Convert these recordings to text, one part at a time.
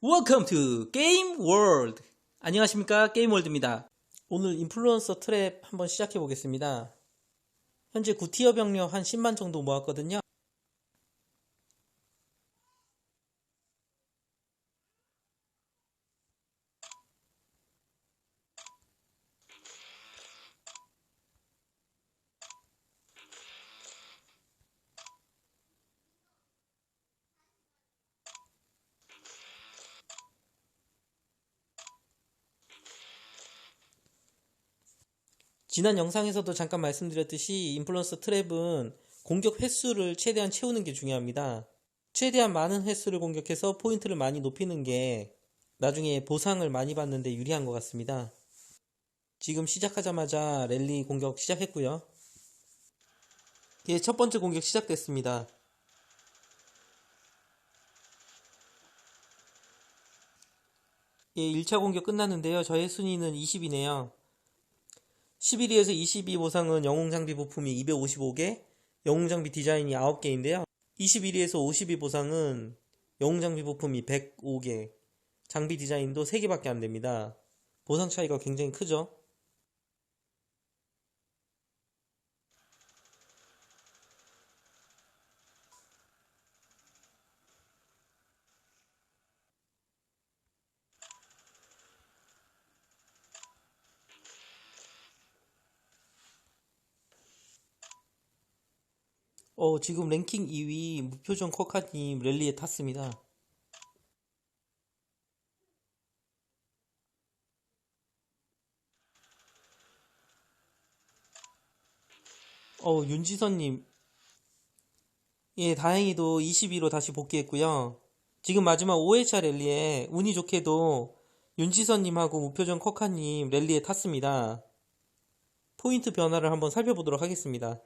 Welcome to Game World. 안녕하십니까 게임 월드입니다. 오늘 인플루언서 트랩 한번 시작해 보겠습니다. 현재 9티어 병력 한 10만 정도 모았거든요. 지난 영상에서도 잠깐 말씀드렸듯이 인플루언서 트랩은 공격 횟수를 최대한 채우는 게 중요합니다. 최대한 많은 횟수를 공격해서 포인트를 많이 높이는 게 나중에 보상을 많이 받는데 유리한 것 같습니다. 지금 시작하자마자 랠리 공격 시작했고요. 예, 첫 번째 공격 시작됐습니다. 예, 1차 공격 끝났는데요. 저의 순위는 20이네요. 11위에서 22 보상은 영웅 장비 부품이 255개, 영웅 장비 디자인이 9개인데요. 21위에서 52 보상은 영웅 장비 부품이 105개, 장비 디자인도 3개밖에 안 됩니다. 보상 차이가 굉장히 크죠? 어, 지금 랭킹 2위 무표정 코카님 랠리에 탔습니다. 어, 윤지선님. 예, 다행히도 22로 다시 복귀했고요. 지금 마지막 5회차 랠리에 운이 좋게도 윤지선님하고 무표정 코카님 랠리에 탔습니다. 포인트 변화를 한번 살펴보도록 하겠습니다.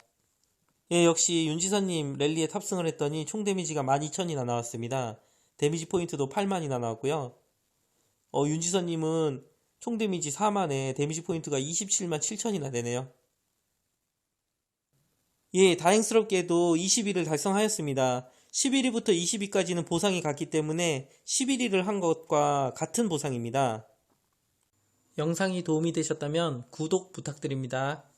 예, 역시 윤지선님 랠리에 탑승을 했더니 총 데미지가 12,000이나 나왔습니다. 데미지 포인트도 8만이나 나왔고요. 어, 윤지선님은 총 데미지 4만에 데미지 포인트가 27만 7천이나 되네요. 예, 다행스럽게도 21을 달성하였습니다. 11위부터 20위까지는 보상이 같기 때문에 11위를 한 것과 같은 보상입니다. 영상이 도움이 되셨다면 구독 부탁드립니다.